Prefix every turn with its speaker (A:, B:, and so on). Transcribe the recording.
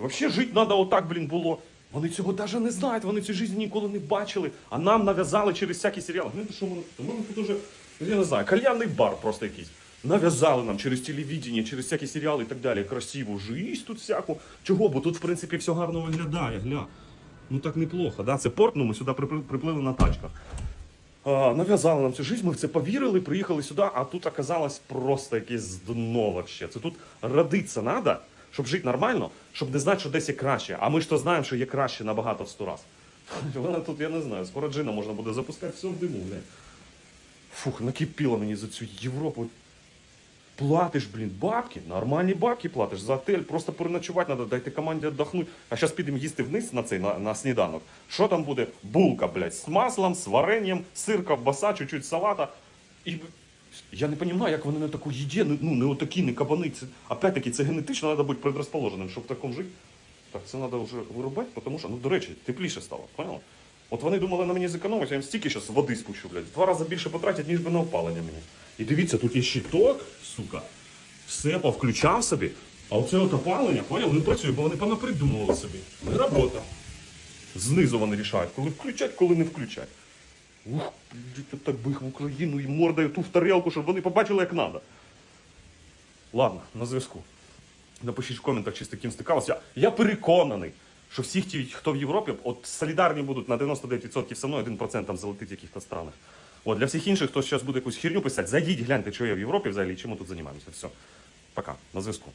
A: Взагалі жити треба отак, блін, було. Вони цього навіть не знають, вони цю життя ніколи не бачили, а нам нав'язали через всякі серіали. Знаєте, що? У мене тут уже, я не знаю, кальянний бар просто якийсь. Нав'язали нам через телевідення, через всякі серіали і так далі. Красиву жизнь тут всяку. Чого? Бо тут, в принципі, все гарно виглядає, гля. Ну так неплохо, да? Це порт, ну ми сюди приплили на тачках. А, нав'язали нам цю життя, ми в це повірили, приїхали сюди, а тут оказалось просто якесь дно вообще. Це тут родитися треба, щоб жити нормально, щоб не знати, що десь є краще. А ми ж то знаємо, що є краще набагато в сто раз. Вона тут, я не знаю, скоро джина можна буде запускати все в диму, блядь. Фух, накипіло мені за цю Європу. Платиш, блін, бабки, нормальні бабки платиш за отель, просто переночувати треба, дайте команді віддохнути. А зараз підемо їсти вниз на цей на, на сніданок. Що там буде? Булка, блядь, з маслом, з варенням, сир, ковбаса, чуть-чуть салата. І я не розумію, як вони на таку їді, ну ну, не отакі, не кабани. Це, опять-таки, це генетично треба бути предрозположеним, щоб в такому жити. Так, це треба вже вирубати, тому що, ну, до речі, тепліше стало, поняла? От вони думали на мені зекономити, я їм стільки зараз води спущу, блядь. Два рази більше потратять, ніж би на опалення мені. І дивіться, тут є щиток, сука. Все повключав собі. А оце от опалення, поняв, не працює, бо вони понапридумували собі. Не робота. Знизу вони рішають, коли включать, коли не включать. Ух, так би їх в Україну і мордою ту в тарілку, щоб вони побачили, як треба. Ладно, на зв'язку. Напишіть в коментах, чи з таким стикалися. Я переконаний, що всі ті, хто в Європі, от солідарні будуть на 99% со мною, 1% там залетить в якихось странах. От, для всіх інших, хто зараз буде якусь херню писати, зайдіть, гляньте, що я в Європі взагалі, чим ми тут займаємося. Все. Пока. На зв'язку.